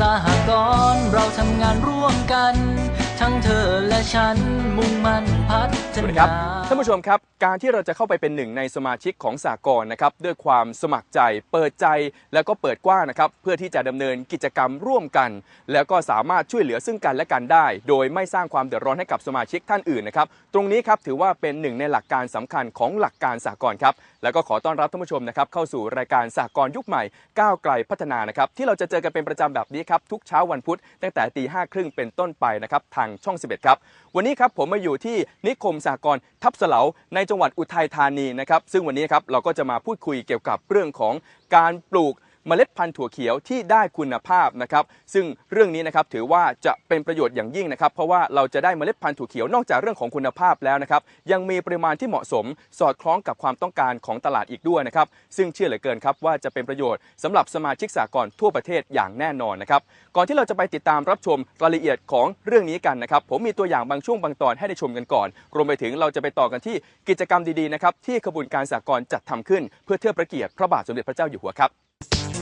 สหกรณ์เราทำงานร่วมกัน ทั้งเธอและฉันมุ่งมั่นพัฒสวัสดีนาครับท่านผู้ชมครับ การที่เราจะเข้าไปเป็นหนึ่งในสมาชิกของสากลนะครับด้วยความสมัครใจ เปิดใจแล้วก็เปิดกว้างนะครับเพื่อที่จะดำเนินกิจกรรมร่วมกัน แล้วก็สามารถช่วยเหลือซึ่งกันและกันได้ โดยไม่สร้างความเดือดร้อนให้กับสมาชิกท่านอื่นนะครับตรงนี้ครับถือว่าเป็นหนึ่งในหลักการสำคัญของหลักการสากลครับแล้วก็ขอต้อนรับท่านผู้ชมนะครับเข้าสู่รายการสากลยุคใหม่ก้าวไกลพัฒนานะครับที่เราจะเจอกันเป็นประจำแบบนี้ครับทุกเช้าวันพุธตั้งแต่ตีห้าครึ่งเป็นต้นไปนะครับทางช่อง 11 ครับ วันนี้ครับผมมาอยู่ที่นิคมสากลทับเสลาในจังหวัดอุทัยธานีนะครับ ซึ่งวันนี้ครับเราก็จะมาพูดคุยเกี่ยวกับเรื่องของการปลูก เมล็ดพันธุ์ถั่วเขียวที่ได้คุณภาพนะครับ ซึ่งเรื่องนี้นะครับถือว่าจะเป็นประโยชน์อย่างยิ่งนะครับ เพราะว่าเราจะได้เมล็ดพันธุ์ถั่วเขียวนอกจากเรื่องของคุณภาพแล้วนะครับ ยังมีปริมาณที่เหมาะสมสอดคล้องกับความต้องการของตลาดอีกด้วยนะครับ ซึ่งเชื่อเหลือเกินครับว่าจะเป็นประโยชน์สำหรับสมาชิกสากลทั่วประเทศอย่างแน่นอนนะครับ ก่อนที่เราจะไปติดตามรับชมรายละเอียดของเรื่องนี้กันนะครับ ผมมีตัวอย่างบางช่วงบางตอนให้ได้ชมกันก่อน รวมไปถึงเราจะไปต่อกันที่กิจกรรมดีๆนะครับที่ขบวนการสากลจัดทำขึ้น เพื่อเทิดพระเกียรติพระบาทสมเด็จพระเจ้าอยู่หัวครับ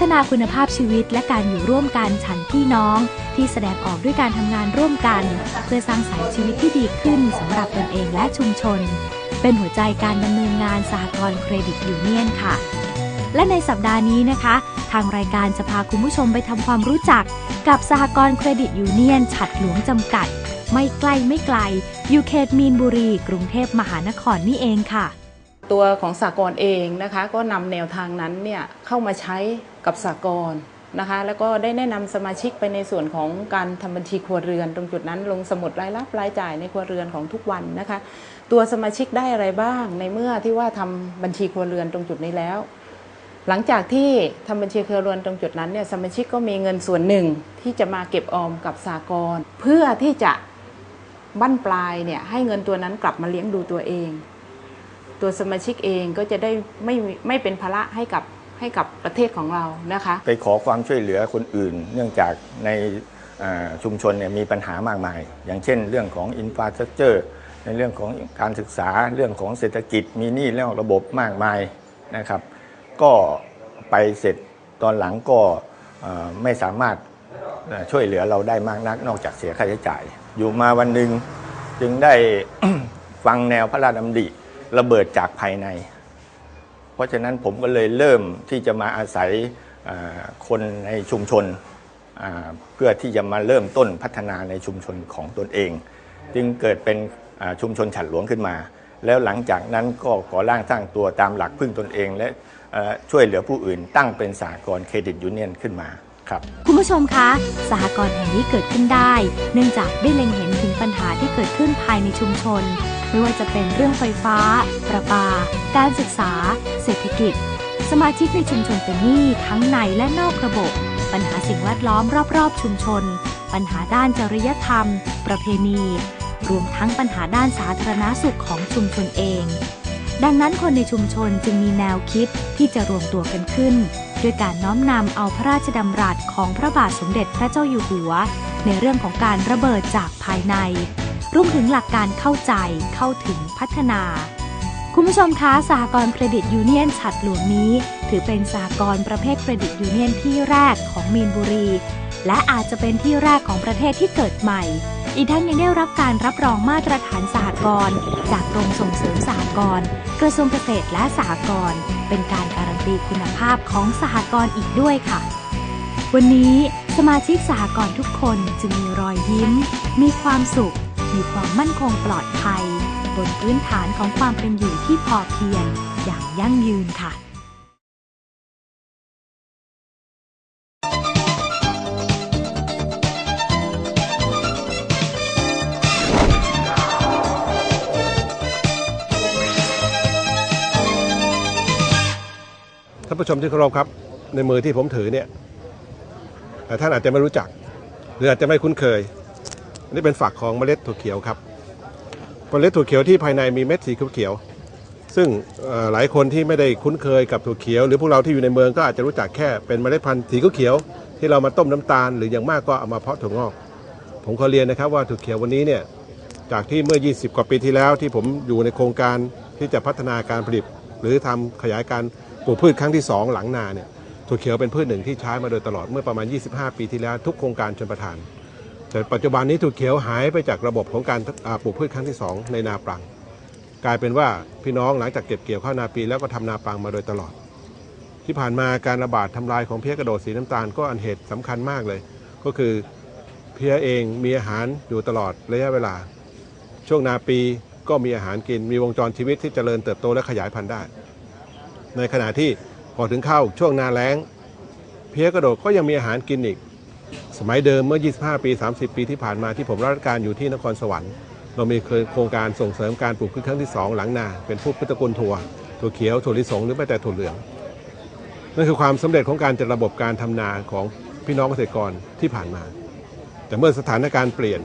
ฒนาคุณภาพชีวิตและการอยู่ร่วมกันฉันพี่น้อง ที่แสดงออกด้วยการทำงานร่วมกัน เพื่อสร้างสรรค์ชีวิตที่ดีขึ้นสำหรับตนเองและชุมชน เป็นหัวใจการดำเนินงานสหกรณ์เครดิตยูเนียนค่ะ และในสัปดาห์นี้นะคะ ทางรายการจะพาคุณผู้ชมไปทำความรู้จัก กับสหกรณ์เครดิตยูเนียนฉัดหลวงจำกัด ไม่ใกล้ไม่ไกลอยู่เขตมีนบุรี กรุงเทพมหานครนี่เองค่ะ ตัวของสากลเองนะคะ ก็นำแนวทางนั้นเนี่ยเข้ามาใช้กับสากลนะคะ แล้วก็ได้แนะนำสมาชิกไปในส่วนของการทำบัญชีครัวเรือน ตรงจุดนั้นลงสมุดรายรับรายจ่ายในครัวเรือนของทุกวันนะคะ ตัวสมาชิกได้อะไรบ้างในเมื่อที่ว่าทำบัญชีครัวเรือนตรงจุดนี้แล้ว หลังจากที่ทำบัญชีครัวเรือนตรงจุดนั้นเนี่ยสมาชิกก็มีเงินส่วนหนึ่งที่จะมาเก็บออมกับสากลเพื่อที่จะบั้นปลายเนี่ยให้เงินตัวนั้นกลับมาเลี้ยงดูตัวเอง ตัวสมาชิกเองก็จะได้ไม่ไม่เป็นภาระให้กับให้กับประเทศของเรานะคะ ไปขอความช่วยเหลือคนอื่น เนื่องจากในชุมชนเนี่ยมีปัญหามากมาย อย่างเช่น เรื่องของอินฟราสตรักเจอร์ในเรื่องของการศึกษาเรื่องของเศรษฐกิจมีหนี้แล้วระบบมากมายนะครับ ก็ไปเสร็จตอนหลังก็ไม่สามารถช่วยเหลือเราได้มากนัก นอกจากเสียค่าใช้จ่าย อยู่มาวันหนึ่งจึงได้ฟังแนวพระราชดำริ ระเบิดจากภายใน เพราะฉะนั้นผมก็เลยเริ่มที่จะมาอาศัยคนในชุมชนเพื่อที่จะมาเริ่มต้นพัฒนาในชุมชนของตนเอง จึงเกิดเป็นชุมชนฉัดหลวงขึ้นมา แล้วหลังจากนั้นก็ก่อร่างสร้างตัวตามหลักพึ่งตนเอง และช่วยเหลือผู้อื่นตั้งเป็นสากลเครดิตยูเนียนขึ้นมา ครับคุณผู้ชมคะ สหกรณ์แห่งนี้เกิดขึ้นได้ เนื่องจากได้เล็งเห็นถึงปัญหาที่เกิดขึ้นภายในชุมชน ไม่ว่าจะเป็นเรื่องไฟฟ้า ประปา การศึกษา เศรษฐกิจ สมาชิกในชุมชนเป็นหนี้ทั้งในและนอกระบบ ปัญหาสิ่งแวดล้อมรอบๆ ชุมชน ปัญหาด้านจริยธรรม ประเพณี รวมทั้งปัญหาด้านสาธารณสุขของชุมชนเอง ดังนั้นคนในชุมชนจึงมีแนวคิดที่จะรวมตัวกันขึ้น ด้วยการน้อมนำเอาพระราชดำรัสของพระบาทสมเด็จพระเจ้าอยู่หัว ในเรื่องของการระเบิดจากภายในรวมถึงหลักการเข้าใจเข้าถึงพัฒนา คุณผู้ชมคะสหกรณ์เครดิตยูเนียนฉัดหลวงนี้ ถือเป็นสหกรณ์ประเภทเครดิตยูเนียนที่แรกของมีนบุรี และอาจจะเป็นที่แรกของประเทศที่เกิดใหม่ อีกทั้งยังได้รับการรับรองมาตรฐานสหกรณ์จากกรมส่งเสริมสหกรณ์กระทรวงเกษตรและสหกรณ์ เป็นการการันตีคุณภาพของสหกรณ์อีกด้วยค่ะ วันนี้สมาชิกสหกรณ์ทุกคนจึงมีรอยยิ้ม มีความสุข มีความมั่นคงปลอดภัย บนพื้นฐานของความเป็นอยู่ที่พอเพียงอย่างยั่งยืนค่ะานผู้ชมที่เคารพครับ ในมือที่ผมถือเนี่ยแต่ท่านอาจจะไม่รู้จัก หรืออาจจะไม่คุ้นเคย อันนี้เป็นฝักของเมล็ดถั่วเขียวครับเมล็ดถั่วเขียวที่ภายในมีเม็ดสีเขียวซึ่งหลายคนที่ไม่ได้คุ้นเคยกับถั่วเขียว หรือพวกเราที่อยู่ในเมืองก็อาจจะรู้จักแค่เป็นเมล็ดพันธุ์สีเขียวที่เรามาต้มน้ำตาลหรืออย่างมากก็เอามาเพาะถั่วงอก ผมขอเรียนนะครับว่าถั่วเขียววันนี้เนี่ยจากที่เมื่อ 20 กว่าปีที่แล้วที่ผมอยู่ในโครงการที่จะพัฒนาการผลิต หรือทำขยายการ ปลูกพืชครั้งที่ 2 หลังนาเนี่ยถั่วเขียวเป็นพืชหนึ่งที่ใช้มาโดยตลอดเมื่อประมาณ 25 ปีที่แล้วทุกโครงการชนประทาน แต่ปัจจุบันนี้ถั่วเขียวหายไปจากระบบของการปลูกพืชครั้งที่ 2 ในนาปรัง กลายเป็นว่าพี่น้องหลังจากเก็บเกี่ยวข้าวนาปีแล้วก็ทำนาปรังมาโดยตลอด ที่ผ่านมาการระบาดทำลายของเพี้ยกระโดดสีน้ำตาลก็อันเหตุสำคัญมากเลย ก็คือเพี้ยเองมีอาหารอยู่ตลอดระยะเวลา ช่วงนาปีก็มีอาหารกินมีวงจรชีวิตที่เจริญเติบโตและขยายพันธุ์ได้ ในขณะที่พอถึงเข้าช่วงนาแล้ง เพี้ยกระโดดก็ยังมีอาหารกินอีก สมัยเดิมเมื่อ 25 ปี 30 ปีที่ผ่านมาที่ผมรับราชการอยู่ที่นครสวรรค์ เรามีโครงการส่งเสริมการปลูกพืชครั้งที่ 2 หลังนาเป็นพวกพืชตระกูลถั่วถั่วเขียวถั่วลิสงหรือแม้แต่ถั่วเหลืองนั่นคือความสำเร็จของการจัดระบบการทำนาของพี่น้องเกษตรกรที่ผ่านมา แต่เมื่อสถานการณ์เปลี่ยน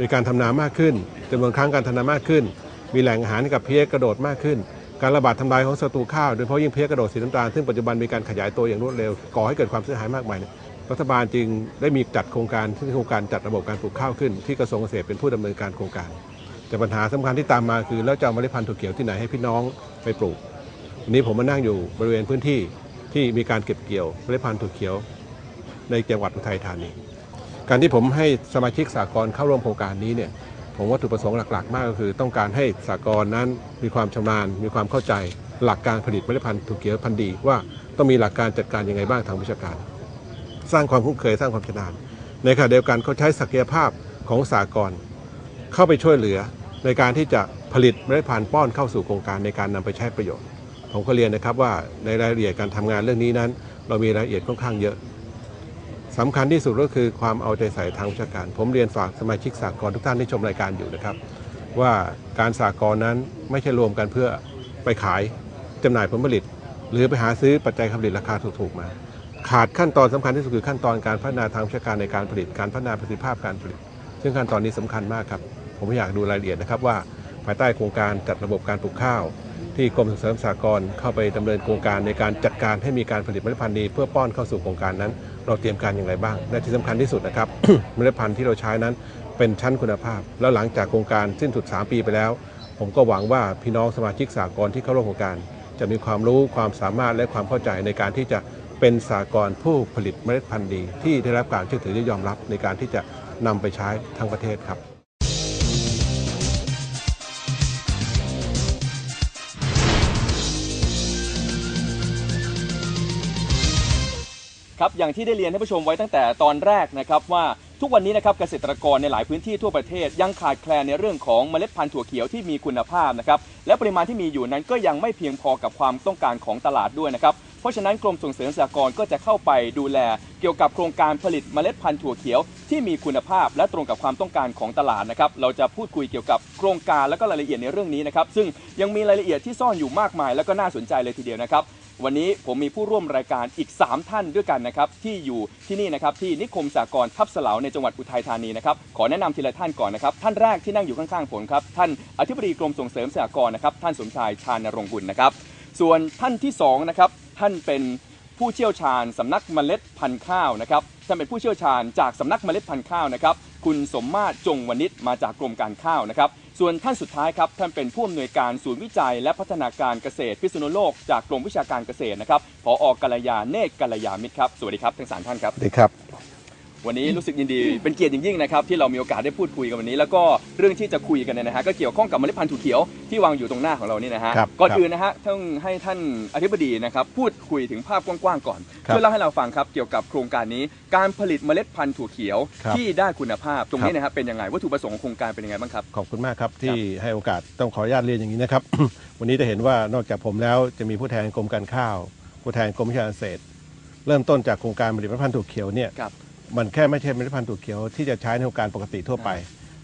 มีการทำนามากขึ้นจำนวนครั้งการทำนามากขึ้น มีแหล่งอาหารให้กับเพี้ยกระโดดมากขึ้น การระบาดทำลายของศัตรูข้าวโดยเฉพาะยิ่งเพี้ยกระโดดสีน้ำตาลซึ่งปัจจุบันมีการขยายตัวอย่างรวดเร็วก่อให้เกิดความเสียหายมากมายเนี่ยรัฐบาลจึงได้มีจัดโครงการที่โครงการจัดระบบการปลูกข้าวขึ้น ที่กระทรวงเกษตรเป็นผู้ดำเนินการโครงการ แต่ปัญหาสำคัญที่ตามมาคือแล้วจะเอาเมล็ดพันธุ์ถั่วเขียวที่ไหนให้พี่น้องไปปลูกวันนี้ผมมานั่งอยู่บริเวณพื้นที่ที่มีการเก็บเกี่ยวเมล็ดพันธุ์ถั่วเขียว ในจังหวัดอุทัยธานี การที่ผมให้สมาชิกสากลเข้าร่วมโครงการนี้เนี่ย ผมวัตถุประสงค์หลักๆ มากก็คือ ต้องการให้สากลนั้นมีความชำนาญ มีความเข้าใจหลักการผลิตเมล็ดพันธุ์ถั่วเขียวพันธุ์ดี ว่าต้องมีหลักการจัดการยังไงบ้างทางวิชาการ สร้างความคุ้นเคยสร้างความชำนาญในขณะเดียวกันเขาใช้ศักยภาพของสากลเข้าไปช่วยเหลือในการที่จะผลิตเมล็ดพันธุ์ป้อนเข้าสู่โครงการในการนำไปใช้ประโยชน์ผมก็เรียนนะครับว่าในรายละเอียดการทำงานเรื่องนี้นั้น เรามีรายละเอียดค่อนข้างเยอะ สำคัญที่สุดก็คือความเอาใจใส่ทางวิชาการ ผมเรียนฝากสมาชิกสากลทุกท่านที่ชมรายการอยู่นะครับ ว่าการสากลนั้นไม่ใช่รวมกันเพื่อไปขายจำหน่ายผลผลิต หรือไปหาซื้อปัจจัยผลิตราคาถูกๆมา ขาดขั้นตอนสำคัญที่สุดคือขั้นตอนการพัฒนาทางวิชาการในการผลิตการพัฒนาประสิทธิภาพการผลิต ซึ่งขั้นตอนนี้สำคัญมากครับ ผมอยากดูรายละเอียดนะครับว่าภายใต้โครงการจัดระบบการปลูกข้าว ที่กรมส่งเสริมสหกรณ์เข้าไปดำเนินโครงการในการจัดการให้มีการผลิตเมล็ดพันธุ์ดีเพื่อป้อนเข้าสู่โครงการนั้น เราเตรียมการอย่างไรบ้าง และที่สำคัญที่สุดนะครับ เมล็ดพันธุ์ที่เราใช้นั้นเป็นชั้นคุณภาพ แล้วหลังจากโครงการสิ้นสุด 3 ปีไปแล้ว ผมก็หวังว่าพี่น้องสมาชิกสากลที่เข้าร่วมโครงการ จะมีความรู้ความสามารถและความเข้าใจในการที่จะเป็นสากลผู้ผลิตเมล็ดพันธุ์ดี ที่ได้รับการเชื่อถือและยอมรับในการที่จะนำไปใช้ทั้งประเทศครับ ครับอย่างที่ได้เรียนท่านผู้ชมไว้ตั้งแต่ตอนแรกนะครับว่าทุกวันนี้นะครับเกษตรกรในหลายพื้นที่ทั่วประเทศ ยังขาดแคลนในเรื่องของเมล็ดพันธุ์ถั่วเขียวที่มีคุณภาพนะครับและปริมาณที่มีอยู่นั้นก็ยังไม่เพียงพอกับความต้องการของตลาดด้วยนะครับเพราะฉะนั้นกรมส่งเสริมสหกรณ์ก็จะเข้าไปดูแล เกี่ยวกับโครงการผลิตเมล็ดพันธุ์ถั่วเขียวที่มีคุณภาพ และตรงกับความต้องการของตลาดนะครับเราจะพูดคุยเกี่ยวกับโครงการและก็รายละเอียดในเรื่องนี้นะครับซึ่งยังมีรายละเอียดที่ซ่อนอยู่มากมาย และก็น่าสนใจเลยทีเดียวนะครับ วันนี้ผมมีผู้ร่วมรายการอีก 3 ท่านด้วยกันนะครับที่อยู่ที่นี่นะครับที่นิคมสากลทับเสลาในจังหวัดอุทัยธานีนะครับขอแนะนำทีละท่านก่อนนะครับท่านแรกที่นั่งอยู่ข้างๆผมครับท่านอธิบดีกรมส่งเสริมสหกรณ์นะครับท่านสมชายชาญนรงค์บุญนะครับส่วนท่านที่สองนะครับท่านเป็นผู้เชี่ยวชาญสำนักเมล็ดพันธุ์ข้าวนะครับท่านเป็นผู้เชี่ยวชาญจากสำนักเมล็ดพันธุ์ข้าวนะครับ คุณสมมาตรจงวณิชมาจากกรมการข้าวนะครับ ส่วนท่านสุดท้ายครับท่านเป็นผู้อำนวยการศูนย์วิจัย และพัฒนาการเกษตรพิษณุโลกจากกรมวิชาการเกษตรนะครับผอกัลยาเนกกัลยามิตรครับสวัสดีครับทั้งสามท่านครับดีครับ วันนี้รู้สึกยินดีเป็นเกียรติอย่างยิ่งนะครับที่เรามีโอกาสได้พูดคุยกันวันนี้ แล้วก็เรื่องที่จะคุยกันเนี่ยนะฮะก็เกี่ยวข้องกับเมล็ดพันธุ์ถั่วเขียวที่วางอยู่ตรงหน้าของเรานี่นะฮะครับก่อนครับอื่นนะฮะต้องให้ท่านอธิบดีนะครับพูดคุยถึงภาพกว้างๆก่อนครับช่วยเล่าให้เราฟังครับเกี่ยวกับโครงการนี้ การผลิตเมล็ดพันธุ์ถั่วเขียวครับที่ได้คุณภาพตรงนี้ครับนะครับเป็นยังไงวัตถุประสงค์ของโครงการเป็นยังไงบ้างครับ ขอบคุณมากครับ ที่ให้โอกาสต้องขออนุญาตเรียนอย่างนี้นะครับ วันนี้จะเห็นว่านอกจากผมแล้วจะมีผู้แทนกรมการข้าว ผู้แทนกรมวิชาการเกษตร เริ่มต้นจากโครงการผลิตเมล็ดพันธุ์ถั่วเขียวเนี่ยครับ มันแค่ไม่ใช่เมล็ดพันธุ์ถั่วเขียวที่จะใช้ในโครงการปกติทั่วไป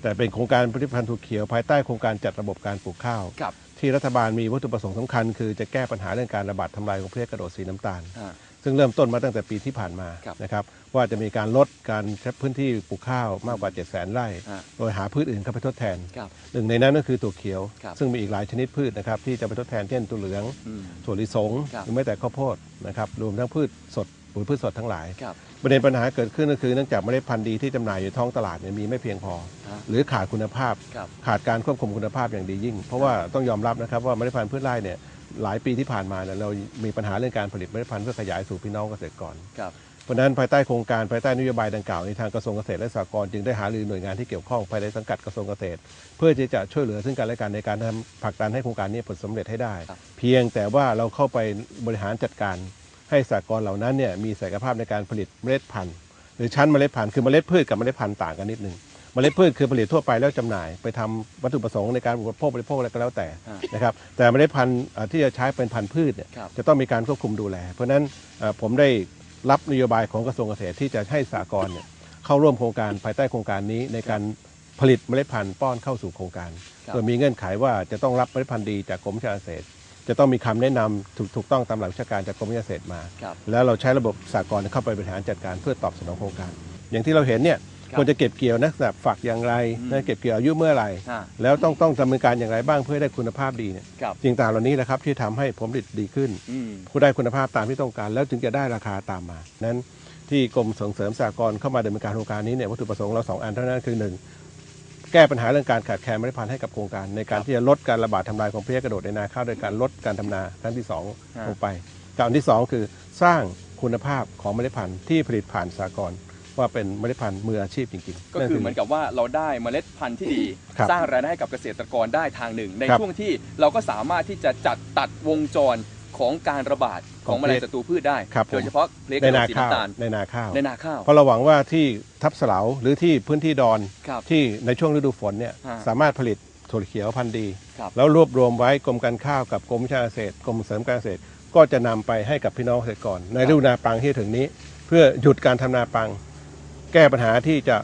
แต่เป็นโครงการผลิตพันธุ์ถั่วเขียวภายใต้โครงการจัดระบบการปลูกข้าว ครับ ที่รัฐบาลมีวัตถุประสงค์สำคัญ คือจะแก้ปัญหาเรื่องการระบาดทำลายของเพลี้ยกระโดดสีน้ำตาล อ่า ซึ่งเริ่มต้นมาตั้งแต่ปีที่ผ่านมาครับนะครับว่าจะมีการลดการใช้พื้นที่ปลูกข้าวมากกว่า 7 0 0 0 0 0 ไร่ อ่าโดยหาพืชอื่นเข้าไปทดแทน ครับหนึ่งในนั้นก็คือถั่วเขียว ครับซึ่งมีอีกหลายชนิดพืชนะครับที่จะไปทดแทนเช่นถั่วเหลือง อืมถั่วลิสงครับหรือแม้แต่ข้าวโพดนะครับรวมทั้งพืชสด ปุ๋ยพืชสดทั้งหลาย ครับ ประเด็นปัญหาเกิดขึ้นก็คือเนื่องจากเมล็ดพันธุ์ดีที่จำหน่ายอยู่ท้องตลาดเนี่ยมีไม่เพียงพอ ฮะ หรือขาดคุณภาพ ครับ ขาดการควบคุมคุณภาพอย่างดียิ่ง เพราะว่าต้องยอมรับนะครับว่าเมล็ดพันธุ์พืชไร่เนี่ยหลายปีที่ผ่านมาเนี่ยเรามีปัญหาเรื่องการผลิตเมล็ดพันธุ์เพื่อขยายสู่พี่น้องเกษตรกร ครับ เพราะฉะนั้นภายใต้โครงการภายใต้นโยบายดังกล่าวในทางกระทรวงเกษตรและสหกรณ์จึงได้หารือหน่วยงานที่เกี่ยวข้องภายในสังกัดกระทรวงเกษตร เพื่อที่จะช่วยเหลือซึ่งกันและกันในการทำผลักดันให้โครงการนี้ผลสำเร็จให้ได้ ครับ เพียงแต่ว่าเราเข้าไปบริหารจัดการ ให้สหกรณ์เหล่านั้นเนี่ยมีศักยภาพในการผลิตเมล็ดพันธุ์หรือชั้นเมล็ดพันธุ์คือเมล็ดพืชกับเมล็ดพันธุ์ต่างกันนิดนึงเมล็ดพืชคือผลิตทั่วไปแล้วจำหน่าย ไปทำวัตถุประสงค์ในการอุปโภคบริโภคอะไรก็แล้วแต่อ่านนะครับแต่เมล็ดพันธุ์อ่าที่จะใช้เป็นพันธุ์พืชเนี่ยครับจะต้องมีการควบคุมดูแล เพราะฉะนั้นเอ่อผมได้รับนโยบายของกระทรวงเกษตรที่จะให้สากลเนี่ยเข้าร่วมโครงการภายใต้โครงการนี้ในการผลิตเมล็ดพันธุ์ป้อนเข้าสู่โครงการครับโดยมีเงื่อนไขว่าจะต้องรับเมล็ดพันธุ์ดีจากกรมวิชาการเกษตร จะต้องมีคำแนะนำถูกถูกต้องตามหลักวิชาการจากกรมวิชาการเกษตรมาครับแล้วเราใช้ระบบสากลเข้าไปบริหารจัดการเพื่อตอบสนองโครงการ อย่างที่เราเห็นเนี่ยครับควรจะเก็บเกี่ยวนักแบบฝักอย่างไรอืมนะเก็บเกี่ยวอายุเมื่อไหร่อ่าแล้วต้องต้องดำเนินการอย่างไรบ้างเพื่อให้ได้คุณภาพดีเนี่ยครับสิ่งต่างเหล่านี้แหละครับที่ทำให้ผลผลิตดีขึ้นอืมผู้ได้คุณภาพตามที่ต้องการ แล้วจึงจะได้ราคาตามมา นั้นที่กรมส่งเสริมสหกรณ์เข้ามาดำเนินการโครงการนี้เนี่ยวัตถุประสงค์เราสองอันเท่านั้นคือหนึ่งแก้ปัญหาเรื่องการขาดแคลนเมล็ดพันธุ์ให้กับโครงการ ในการที่จะลดการระบาดทำลายของเพลี้ยกระโดดในนาข้าวโดยการลดการทำนาครั้งที่สองฮะลงไปกับอันที่สองคือสร้างคุณภาพของเมล็ดพันธุ์ที่ผลิตผ่านสหกรณ์ว่าเป็นเมล็ดพันธุ์มืออาชีพจริงๆ ก็คือเหมือนกับว่าเราได้เมล็ดพันธุ์ที่ดีครับสร้างรายได้ให้กับเกษตรกรได้ทางหนึ่ง ในครับช่วงที่เราก็สามารถที่จะจัดตัดวงจร ของการระบาดของของแมลงศัตรูพืชได้ครับผมโดยเฉพาะเพลี้ยกในระโดนาดสีข้าวน้ำตาลในนาข้าวในนาข้าวเพราะเราหวังว่าที่ทับเสลาหรือที่พื้นที่ดอนครับที่ในช่วงฤดูฝนเนี่ยฮะสามารถผลิตถั่วเขียวพันธุ์ดีครับแล้วรวบรวมไว้กรมการข้าวกับกรมวิชาการเกษตรกรมเสริมการเกษตรก็จะนำไปให้กับพี่น้องเกษตรกร ในฤดูนาปังที่จะถึงนี้ เพื่อหยุดการทำนาปัง แก้ปัญหาที่จะ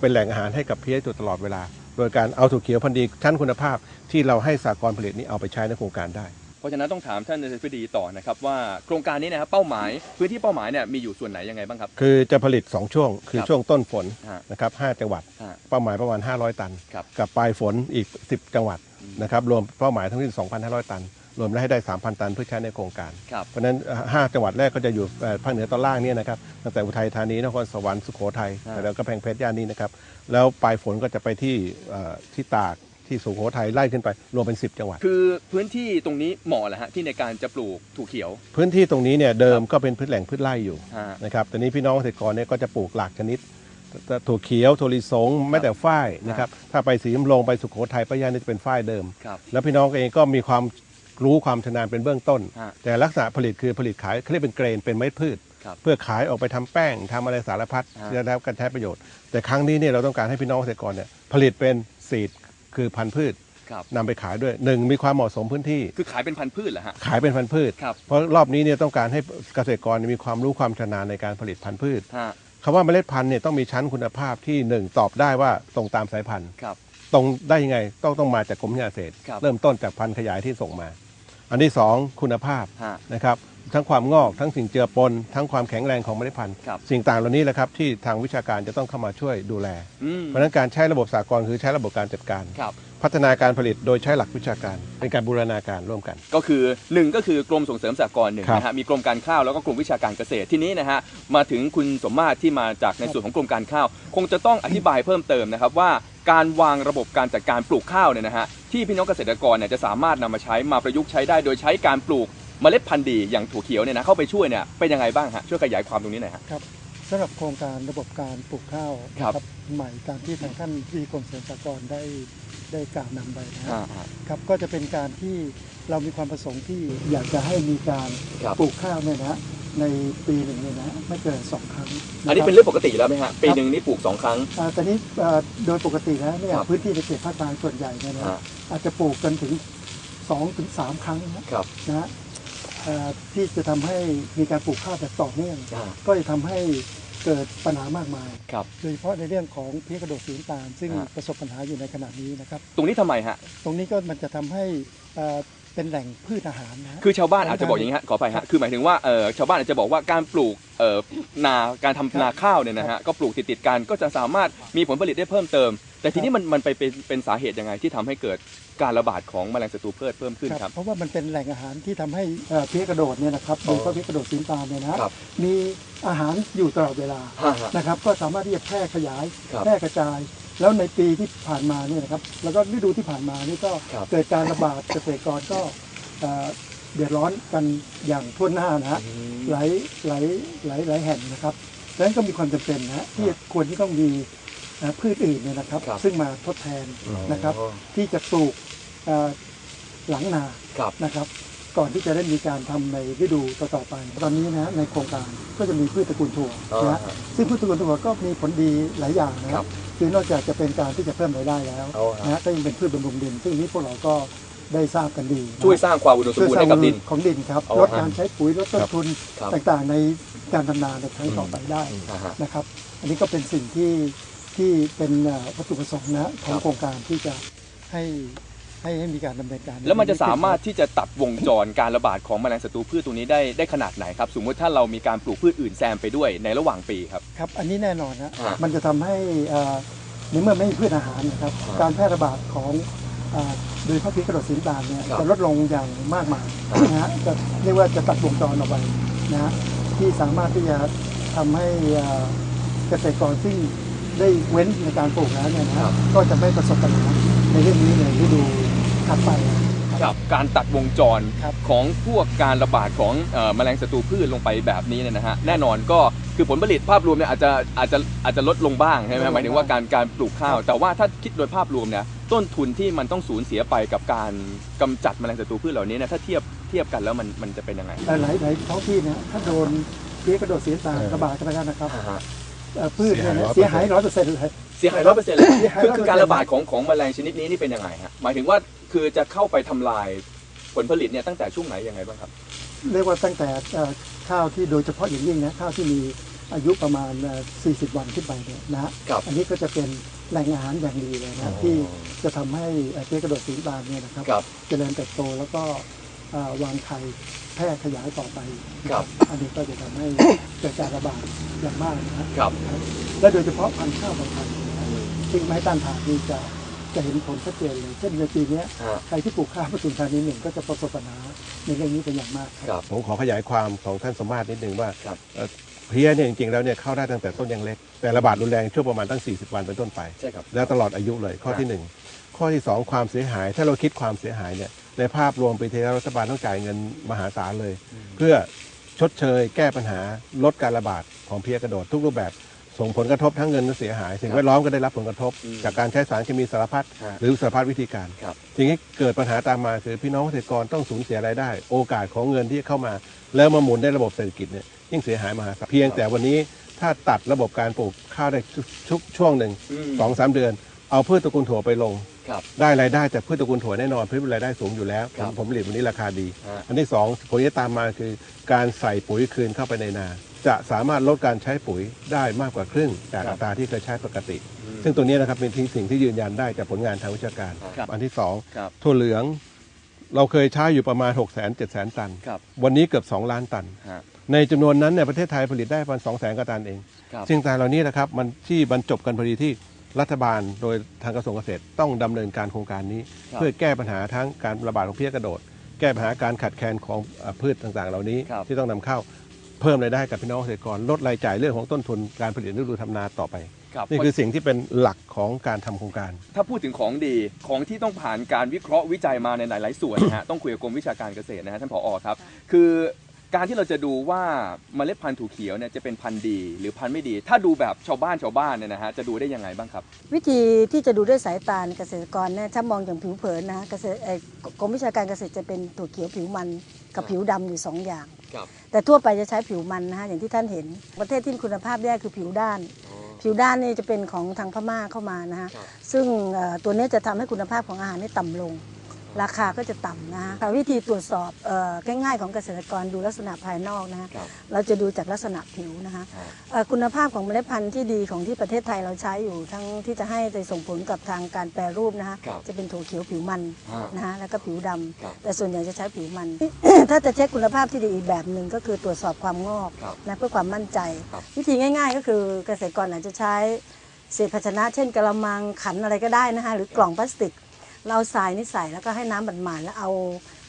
เป็นแหล่งอาหารให้กับเพี้ยอยู่ตลอดเวลา โดยการเอาถั่วเขียวพันธุ์ดีชั้นคุณภาพที่เราให้สากลผลิตนี้เอาไปใช้ในโครงการได้ เพราะฉะนั้นต้องถามท่านอธิบดีต่อนะครับว่าโครงการนี้นะครับเป้าหมายพื้นที่เป้าหมายเนี่ยมีอยู่ส่วนไหนยังไงบ้างครับ คือจะผลิต 2 ช่วง คือครับช่วงต้นฝนฮะนะครับ5จังหวัดฮะเป้าหมายประมาณ 500 ตันครับกับปลายฝนอีก 10 จังหวัดนะครับรวมเป้าหมายทั้งที่2,500 ตัน รวมแล้วให้ได้ 3,000 ตันเพื่อใช้ในโครงการครับเพราะฉะนั้นเอ่อห้าจังหวัดแรกก็จะอยู่เอ่อภาคเหนือตอนล่างเนี่ยนะครับตั้งแต่อุทัยธานีนครสวรรค์สุโขทัยฮะแล้วก็แพงเพชรย่านนี้นะครับแล้วปลายฝนก็จะไปที่เอ่อที่ตาก ที่สุโขทัยไล่ขึ้นไปรวมเป็น 10 จังหวัด คือพื้นที่ตรงนี้เหมาะแหละฮะที่ในการจะปลูกถั่วเขียว พื้นที่ตรงนี้เนี่ยเดิมก็เป็นพืชแหล่งพืชไร่อยู่ฮะ นะครับแต่นี้พี่น้องเกษตรกรเนี่ยก็จะปลูกหลากชนิดถั่วเขียวถั่วลิสงแม้แต่ฝ้ายนะครับถ้าไปสีมลงไปสุโขทัยป้ายานี่จะเป็นฝ้ายเดิม ครับแล้วพี่น้องเองก็มีความรู้ความชำนาญเป็นเบื้องต้น ฮะแต่ลักษณะผลิตคือผลิตขายเขาเรียกเป็นเกรนเป็นเม็ดพืช ครับ เพื่อขายออกไปทำแป้งทำอะไรสารพัดฮะที่จะได้รับการใช้ประโยชน์ แต่ครั้งนี้เนี่ยเราต้องการให้พี่น้องเกษตรกรเนี่ยผลิตเป็นสีด คือพันธุ์พืชครับนำไปขายด้วยหนึ่งมีความเหมาะสมพื้นที่ คือขายเป็นพันธุ์พืชเหรอฮะ ขายเป็นพันธุ์พืช ครับ เพราะรอบนี้เนี่ยต้องการให้เกษตรกรมีความรู้ความชำนาญในการผลิตพันธุ์พืชฮะคำว่าเมล็ดพันธุ์เนี่ยต้องมีชั้นคุณภาพที่หนึ่งตอบได้ว่าตรงตามสายพันธุ์ครับ ตรงได้ยังไงต้องต้องมาจากกรมวิทยาเกษตร ครับ เริ่มต้นจากพันธุ์ขยายที่ส่งมา อันที่สองคุณภาพฮะนะครับ ทั้งความงอกทั้งสิ่งเจือปน ทั้งความแข็งแรงของเมล็ดพันธุ์ครับสิ่งต่างเหล่านี้แหละครับที่ทางวิชาการจะต้องเข้ามาช่วยดูแล อืมเพราะฉะนั้นการใช้ระบบสากลคือใช้ระบบการจัดการ ครับ พัฒนาการผลิตโดยใช้หลักวิชาการ เป็นการบูรณาการร่วมกัน ก็คือหนึ่งก็คือกรมส่งเสริมสหกรณ์หนึ่งครับนะฮะมีกรมการข้าวแล้วก็กรมวิชาการเกษตรที่นี้นะฮะมาถึงคุณสมมาตรที่มาจากในส่วนของกรมการข้าว คงจะต้องอธิบายเพิ่มเติมนะครับว่าการวางระบบการจัดการปลูกข้าวเนี่ยนะฮะที่พี่น้องเกษตรกรเนี่ยจะสามารถนำมาใช้มาประยุกต์ใช้ได้โดยใช้การปลูก เมล็ดพันธุ์ดีอย่างถั่วเขียวเนี่ยนะเข้าไปช่วยเนี่ยเป็นยังไงบ้างฮะช่วยขยายความตรงนี้หน่อยฮะสสำหรับโครงการระบบการปลูกข้าวครับ ใหม่ตามที่ทางท่านที่กรมเกษตรสหกรณ์ได้ได้กล่าวนำไปนะคอ่ารับฮะครับก็จะเป็นการที่เรามีความประสงค์ที่อยากจะให้มีการครับ ปลูกข้าวเนี่ยนะในปีหนึ่งเนี่ยนะไม่เกินสองครั้งะอันนี้คบเป็นเรื่องปกติแล้วไหมฮะปีหนึ่งนี่ปลูกสองครั้ง อ่าตอนนี้อ่าโดยปกติแล้วเนี่ยครับพื้นที่ในเขตภาคกลางส่วนใหญ่เนี่ยนะอ่า อาจจะปลูกกันถึง2ถึง3ครั้งนะครับ นะฮะอ่า ที่จะทำให้มีการปลูกข้าวแบบต่อเนื่องอ่าก็จะทำให้เกิดปัญหามากมายครับโดยเฉพาะในเรื่องของเพี้ยกระโดดสีน้ำตาล ซึ่งอ่าประสบปัญหาอยู่ในขณะนี้นะครับ ตรงนี้ทำไมฮะ ตรงนี้ก็มันจะทำให้อ่าเป็นแหล่งพืชอาหารนะฮะคือชาวบ้านอาจจะบอกอย่างนี้ฮะขอไปฮะคือหมายถึงว่าเออชาวบ้านอาจจะบอกว่าการปลูกเอ่อนาการทำนาข้าวเนี่ยนะฮะก็ปลูกติดติดๆกันก็จะสามารถมีผลผลิตได้เพิ่มเติม แต่ทีนี้มันมันไปเป็นเป็นสาเหตุยังไงที่ทำให้เกิดการระบาดของแมลงศัตรูพืชเพิ่มขึ้นครับ เพราะว่ามันเป็นแหล่งอาหารที่ทำให้เอ่อเพี้ยกระโดดเนี่ยนะครับโดยเฉพาะเพี้ยกระโดดสีน้ำตาลเนี่ยนะฮะครับมีอาหารอยู่ตลอดเวลาฮะฮะนะครับ ก็สามารถที่จะแพร่ขยายครับแพร่กระจาย แล้วในปีที่ผ่านมาเนี่ยนะครับแล้วก็ฤดูที่ผ่านมานี่ก็ครับ เกิดการระบาดเกษตรกรก็เอ่อเดือดร้อนกันอย่างทั่วหน้านะฮะ หลายหลายหลายหลายแห่งนะครับดังนั้นก็มีความจำเป็นนะฮะที่ควรที่ต้องมีเอ่อ พืชอื่นเนี่ยนะครับ ครับซึ่งมาทดแทนนะครับ ที่จะปลูกเอ่อหลังนาครับ นะครับ ก่อนที่จะได้มีการทำในฤดูต่อๆไป ตอนนี้นะฮะในโครงการก็จะมีพืชตระกูลถั่วนะฮะอ่าฮะ ซึ่งพืชตระกูลถั่วก็มีผลดีหลายอย่างนะคครัรับบคือนอกจากจะเป็นการที่จะเพิ่มรายได้แล้วเอาฮะ นะฮะก็ยังเป็นพืชบำรุงดิน ซึ่งนี้พวกเราก็ได้ทราบกันดีนะช่วยสร้างความอุดมสมบูรณ์ให้กับดิน ของดินครับเอาลดฮะการใช้ปุ๋ยลดต้นทุนครับ ต่างๆ ในการทำนาในครั้งต่อไปได้อ่าฮะ นะครับ อันนี้ก็เป็นสิ่งที่ ที่เป็นเอ่อวัตถุประสงค์นะของครับโครงการที่จะให้ให้ให้มีการดำเนินการ แล้วมันจะสามารถที่จะตัดวงจรการระบาดของแมลงศัตรูพืชตัวนี้ได้ได้ขนาดไหนครับ สมมติถ้าเรามีการปลูกพืชอื่นแซมไปด้วยในระหว่างปีครับครับ อันนี้แน่นอนนะฮะมันจะทำให้เอ่อในเมื่อไม่มีพืชอาหารนะครับฮะการแพร่ระบาดของเอ่อโดยเฉพาะพริกกระโดดสีน้ำตาลเนี่ยครับจะลดลงอย่างมากมายฮะนะฮะจะเรียกว่าจะตัดวงจรออกไปนะฮะที่สามารถที่จะทำให้เอ่อเกษตรกรที่ ได้เว้นในการปลูกแล้วเนี่ยนะฮะก็จะไม่ประสบปัญหาในเรื่องนี้ในฤดูถัดไปกับการตัดวงจรครับของพวกการระบาดของเอ่อแมลงศัตรูพืชลงไปแบบนี้เนี่ยนะฮะแน่นอนก็คือผลผลิตภาพรวมเนี่ยอาจจะอาจจะอาจจะลดลงบ้างใช่ไหมลดลงหมายถึงว่าการการปลูกข้าวครับแต่ว่าถ้าคิดโดยภาพรวมเนี่ยต้นทุนที่มันต้องสูญเสียไปกับการกำจัดแมลงศัตรูพืชเหล่านี้เนี่ยถ้าเทียบเทียบกันแล้วมันมันจะเป็นยังไงหลายหลายหลายท้องที่เนี่ยถ้าโดนพริกกระโดดสีน้ำตาลระบาดกันไปแล้วนะครับเอ่อ พืชเนี่ยนะเสีเสียยหาหายยร้อยเปอร์เซ็นต์เลย เสียหายร้อยเปอร์เซ็นต์เลยเสียหายคือคือ100%การระบาดของของแมลงชนิดนี้นี่เป็นยังไงฮะหมายถึงว่าคือจะเข้าไปทำลายผลผลิตเนี่ยตั้งแต่ช่วงไหนยังไงบ้างครับ เรียกว่าตั้งแต่เอ่อข้าวที่โดยเฉพาะอย่างยิ่งนะข้าวที่มีอายุประมาณเอ่อ40 วันขึ้นไปเนี่ยนะฮะครับอันนี้ก็จะเป็นแหล่งอาหารอย่างดีเลยนะที่จะทำให้เอ่อเพี้ยกระโดดสีน้ำตาลเนี่ยนะครับ ครับ เจริญเติบโตแล้วก็เอ่อ วางไข่แพร่ขยายต่อไปนะอันนี้ก็จะทำให้เกิดการระบาดอย่างมากนะฮะครับ และโดยเฉพาะพันธุ์ข้าวบางพันธุ์นะครับซึ่งไม้ต้านทานนี่จะจะเห็นผลชัดเจนเลยเช่นในปีเนี้ยฮะใครที่ปลูกข้าวปทุมธานีหนึ่งก็จะประสบปัญหาในเรื่องนี้เป็นอย่างมากครับครับผมขอขยายความของท่านสมมาตรนิดหนึ่งว่าครับเอ่อเพลี้ยเนี่ยจริงๆแล้วเนี่ยเข้าได้ตั้งแต่ต้นยังเล็ก แต่ระบาดรุนแรงช่วงประมาณตั้ง 40 วันเป็นต้นไปใช่ครับแล้วตลอดอายุเลยข้อที่หนึ่งข้อที่สองความเสียหาย ถ้าเราคิดความเสียหายเนี่ย ในภาพรวมปีที่แล้วรัฐบาลต้องจ่ายเงินมหาศาลเลย เพื่อชดเชย แก้ปัญหาลดการระบาดของเพลี้ยกระโดดทุกรูปแบบ ส่งผลกระทบทั้งเงินและเสียหาย สิ่งแวดล้อมก็ได้รับผลกระทบอืมจากการใช้สารเคมีสารพัดฮะหรือสารพัดวิธีการครับ สิ่งที่เกิดปัญหาตามมาคือพี่น้องเกษตรกรต้องสูญเสียรายได้ โอกาสของเงินที่เข้ามา แล้วมาหมุนในระบบเศรษฐกิจเนี่ยยิ่งเสียหายมหาศาลเพียงแต่วันนี้ถ้าตัดระบบการปลูกข้าวได้ทุกช่วงหนึ่ง อืม สองสามเดือน เอาพืชตระกูลถั่วไปลง ครับ ได้รายได้จากพืชตระกูลถั่วแน่นอนพืชรายได้สูงอยู่แล้วครับผมผลิตวันนี้ราคาดี ฮะ อันที่สองผลที่ตามมาคือการใส่ปุ๋ยคืนเข้าไปในนา จะสามารถลดการใช้ปุ๋ยได้มากกว่าครึ่งจากอัตราที่เคยใช้ปกติ ซึ่งตัวนี้นะครับเป็นสิ่งที่ยืนยันได้จากผลงานทางวิชาการ ครับ อันที่สองครับ ถั่วเหลือง เราเคยใช้อยู่ประมาณ 6 0 0 0 0 7 0 0 0ตัน ครับ วันนี้เกือบ 2 ล้านตัน ฮะ ในจำนวนนั้นเนี่ยประเทศไทยผลิตได้ประมาณ2 0 0 0 0 0กว่าตันเอง ครับสิ่งต่างเหล่านี้นะครับมันที่บรรจบกันพอดีที่ รัฐบาลโดยทางกระทรวงเกษตรต้องดำเนินการโครงการนี้ครับเพื่อแก้ปัญหาทั้งการระบาดของเพี้ยกระโดด แก้ปัญหาการขาดแคลนของเอ่อพืชต่างๆ เหล่านี้ครับที่ต้องนำเข้าเพิ่มรายได้กับพี่น้องเกษตรกรลดรายจ่ายเรื่องของต้นทุนการผลิตฤดูทำนาต่อไปครับนี่คือสิ่งที่เป็นหลักของการทำโครงการ ถ้าพูดถึงของดีของที่ต้องผ่านการวิเคราะห์วิจัยมาในหลาย ๆ ส่วนนะฮะต้องคุยกับกรมวิชาการเกษตรนะฮะท่านผอครับ คือ การที่เราจะดูว่าเมล็ดพันธุ์ถั่วเขียวเนี่ยจะเป็นพันธุ์ดีหรือพันธุ์ไม่ดี ถ้าดูแบบชาวบ้านชาวบ้านเนี่ยนะฮะจะดูได้ยังไงบ้างครับ วิธีที่จะดูด้วยสายตาเกษตรกรเนี่ยถ้ามองอย่างผิวเผินนะเกษตรเอ่อกรมวิชาการเกษตรจะเป็นถั่วเขียวผิวมันกับผิวดำอยู่สองอย่างครับแต่ทั่วไปจะใช้ผิวมันนะฮะอย่างที่ท่านเห็น ประเทศที่มีคุณภาพแย่คือผิวด้าน ผิวด้านนี่จะเป็นของทางพม่าเข้ามานะฮะครับซึ่งเอ่อตัวเนี้ยจะทำให้คุณภาพของอาหารนี่ต่ำลง ราคาก็จะต่ำนะฮะแต่วิธีตรวจสอบเอ่อง่ายๆของเกษตรกรดูลักษณะภายนอกนะฮะครับเราจะดูจากลักษณะผิวนะคะครับเอ่อคุณภาพของเมล็ดพันธุ์ที่ดีของที่ประเทศไทยเราใช้อยู่ทั้งที่จะให้ไปส่งผลกับทางการแปรรูปนะคะครับจะเป็นถั่วเขียวผิวมันอ่านนะฮะแล้วก็ผิวดำครับแต่ส่วนใหญ่จะใช้ผิวมัน ถ้าจะเช็คคุณภาพที่ดีอีกแบบหนึ่งก็คือตรวจสอบความงอกครับนะเพื่อความมั่นใจครับวิธีง่าย ๆ ก็คือเกษตรกรอาจจะใช้เศษภาชนะเช่นกระมังขันอะไรก็ได้นะคะหรือกล่องพลาสติก เราเอาทรายนี่ใส่แล้วก็ให้น้ำบัดหมาดแล้วเอา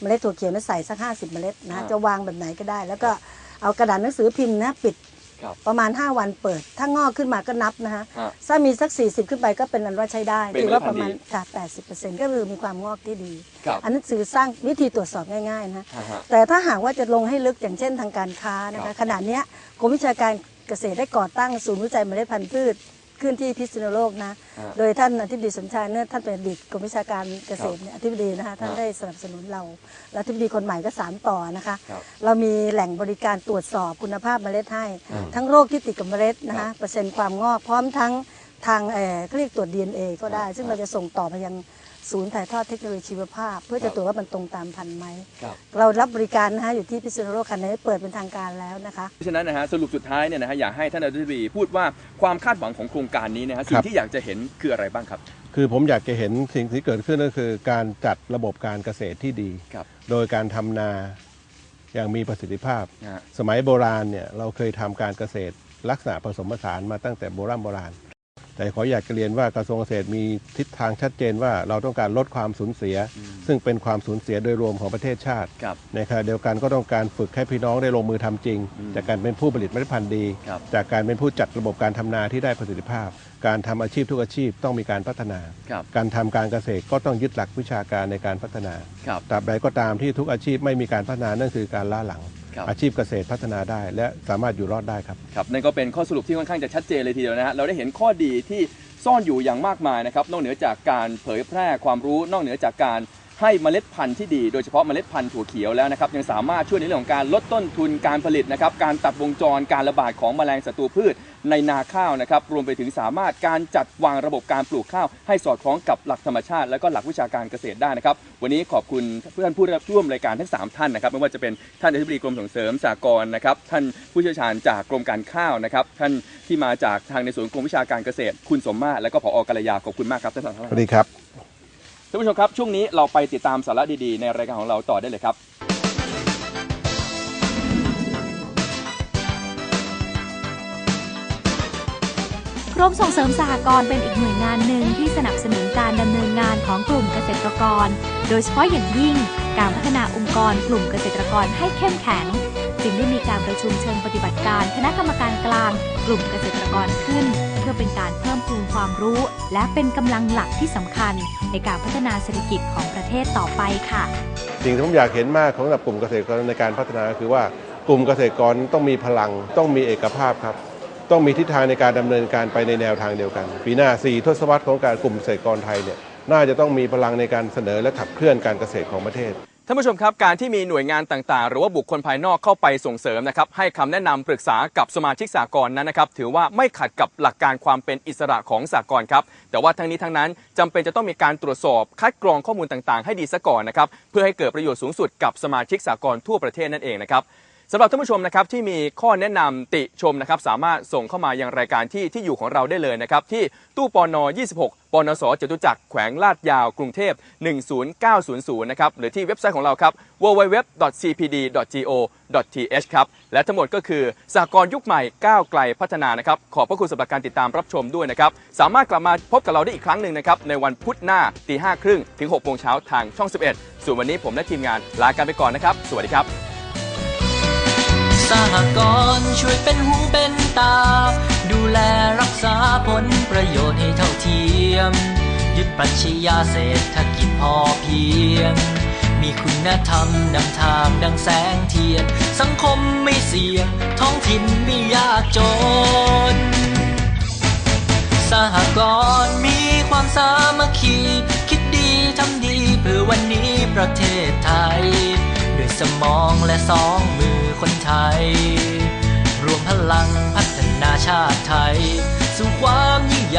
เมล็ดถั่วเขียวนี่ใส่สัก 50 เมล็ดนะอ่าจะวางแบบไหนก็ได้ แล้วก็เอากระดาษหนังสือพิมพ์นะปิดครับประมาณ 5 วันเปิด ถ้างอกขึ้นมาก็นับนะคะฮะ ถ้ามีสัก 40 ขึ้นไปก็เป็นอันว่าใช้ได้เป็นถือว่าเมล็ดพัปนธุ์ระมาณดีค่ะ80%ก็คือมีความงอกที่ดี ครับอันนั้นคือสร้างวิธีตรวจสอบง่ายๆนะ อ่าฮะ แต่ถ้าหากว่าจะลงให้ลึกอย่างเช่นทางการค้านะครัคะบขณะเนี้ยกรมวิชาการเกษตรได้ก่อตั้งศูนย์วิจัยเมล็ดพันธุ์พืช ขึ้นที่พิษณุโลกนะ ฮะ โดยท่านอธิบดีสมชายเนี่ยท่านเป็นอดีตกรมวิชาการเกษตรเนี่ยอธิบดีนะคะท่านฮะได้สนับสนุนเราและอธิบดีคนใหม่ก็สานต่อนะคะ ครับ เรามีแหล่งบริการตรวจสอบคุณภาพเมล็ดให้ อืมทั้งโรคที่ติดกับเมล็ดนะครัคะบเปอร์เซ็นต์ความงอกพร้อมทั้งทางเอ่อเขาเรียกตรวจ DNA ก็ได้ครับซึ่งเราจะส่งต่อไปยัง ศูนย์ถ่ายทอดเทคโนโลยีชีวภาพ เพื่อครัจะบตรวจว่ามันตรงตามพันธุ์ไหม ครับ เรารับบริการนะคะอยู่ที่พิษณุโลกคันนี้เปิดเป็นทางการแล้วนะคะ เพราะฉะนั้นนะฮะสรุปสุดท้ายเนี่ยนะฮะอยากให้ท่านอธิบดีพูดว่าความคาดหวังของโครงการนี้นะฮะสิ่ครังบ ที่อยากจะเห็นคืออะไรบ้างครับ คือผมอยากจะเห็นสิ่งที่เกิดขึ้นก็คือการจัดระบบการเกษตรที่ดี ครับ โดยการทำนาอย่างมีประสิทธิภาพ นะฮะสมัยโบราณเนี่ยเราเคยทำการเกษตรลักษณะผสมผสานมาตั้งแต่โบราณโบราณ แต่ขออยากจะเรียนว่ากระทรวงเกษตรมีทิศทางชัดเจนว่าเราต้องการลดความสูญเสีย ซึ่งเป็นความสูญเสียโดยรวมของประเทศชาติครับในขณะเดียวกันก็ต้องการฝึกให้พี่น้องได้ลงมือทำจริงอืมจากการเป็นผู้ผลิตเมล็ดพันธุ์ดีครับจากการเป็นผู้จัดระบบการทำนาที่ได้ประสิทธิภาพ การทำอาชีพทุกอาชีพต้องมีการพัฒนาครับการทำการเกษตรก็ต้องยึดหลักวิชาการในการพัฒนาครับตราบใดก็ตามที่ทุกอาชีพไม่มีการพัฒนานั่นคือการล้าหลัง ครับ อาชีพเกษตรพัฒนาได้ และสามารถอยู่รอดได้ครับ ครับนั่นก็เป็นข้อสรุปที่ค่อนข้างจะชัดเจนเลยทีเดียวนะฮะเราได้เห็นข้อดีที่ซ่อนอยู่อย่างมากมายนะครับนอกเหนือจากการเผยแพร่ความรู้นอกเหนือจากการให้เมล็ดพันธุ์ที่ดีโดยเฉพาะเมล็ดพันธุ์ถั่วเขียวแล้วนะครับยังสามารถช่วยในเรื่องของการลดต้นทุนการผลิตนะครับการตัดวงจรการระบาดของแมลงศัตรูพืช ในนาข้าวนะครับรวมไปถึงสามารถการจัดวางระบบการปลูกข้าว ให้สอดคล้องกับหลักธรรมชาติ และก็หลักวิชาการเกษตรได้นะครับ วันนี้ขอบคุณเพื่อนผู้ร่วมรายการทั้งสามท่านนะครับไม่ว่าจะเป็นท่านอธิบดีกรมส่งเสริมสหกรณ์นะครับท่านผู้เชี่ยวชาญจากกรมการข้าวนะครับท่านที่มาจากทางในศูนย์กรมวิชาการเกษตร คุณสมมาตรและก็ผอกัลยาขอบคุณมากครับทั้งสามท่านสวัสดีครับท่านผู้ชมครับช่วงนี้เราไปติดตามสาระดีๆ ในรายการของเราต่อได้เลยครับ รมส่งเสริมสหกรณ์เป็นอีกหน่วยงานหนึ่งที่สนับสนุนการดำเนินงานของกลุ่มเกษตรกร โดยเฉพาะอย่างยิ่ง การพัฒนาองค์กรกลุ่มเกษตรกรให้เข้มแข็ง จึงได้มีการประชุมเชิงปฏิบัติการคณะกรรมการกลาง กลุ่มเกษตรกรขึ้น เพื่อเป็นการเพิ่มพูนความรู้ และเป็นกำลังหลักที่สำคัญ ในการพัฒนาเศรษฐกิจของประเทศต่อไปค่ะ สิ่งที่ผมอยากเห็นมากของสำหรับกลุ่มเกษตรกรในการพัฒนาคือว่ากลุ่มเกษตรกรต้องมีพลังต้องมีเอกภาพครับ ต้องมีทิศทางในการดำเนินการไปในแนวทางเดียวกัน ปีหน้า 4 ทศวรรษของการกลุ่มเกษตรกรไทยเนี่ยน่าจะต้องมีพลังในการเสนอและขับเคลื่อนการเกษตรของประเทศท่านผู้ชมครับการที่มีหน่วยงานต่างๆ หรือว่าบุคคลภายนอกเข้าไปส่งเสริมนะครับให้คำแนะนำปรึกษากับสมาชิกสากลนั้นนะครับถือว่าไม่ขัดกับหลักการความเป็นอิสระของสากลครับแต่ว่าทั้งนี้ทั้งนั้นจำเป็นจะต้องมีการตรวจสอบคัดกรองข้อมูลต่างๆ ให้ดีซะก่อนนะครับเพื่อให้เกิดประโยชน์สูงสุดกับสมาชิกสากลทั่วประเทศนั่นเองนะครับ สำหรับท่านผู้ชมนะครับที่มีข้อแนะนำติชมนะครับสามารถส่งเข้ามายังรายการที่ที่อยู่ของเราได้เลยนะครับที่ตู้ปอน26ปนสจตุจักรแขวงลาดยาวกรุงเทพ 10900นะครับหรือที่เว็บไซต์ของเราครับ www.cpd.go.th ครับและทั้งหมดก็คือสหกรณ์ยุคใหม่ก้าวไกลพัฒนานะครับขอบพระคุณสำหรับการติดตามรับชมด้วยนะครับสามารถกลับมาพบกับเราได้อีกครั้งหนึ่งนะครับในวันพุธหน้าตีห้าครึ่งถึง6โมงเช้าทางช่อง 11 ส่วนวันนี้ผมและทีมงานลากันไปก่อนนะครับสวัสดีครับ สหกรณ์ช่วยเป็นหูเป็นตา ดูแลรักษาผลประโยชน์ให้เท่าเทียม ยึดปรัชญาเศรษฐกิจพอเพียง มีคุณธรรมนำทางดังแสงเทียน สังคมไม่เสี่ยง ท้องถิ่นไม่ยากจน สหกรณ์มีความสามัคคี คิดดีทำดีเพื่อวันนี้ประเทศไทย ด้วยสมองและสองมือ คนไทย รวมพลังพัฒนาชาติไทย สู่ความยิ่งใหญ่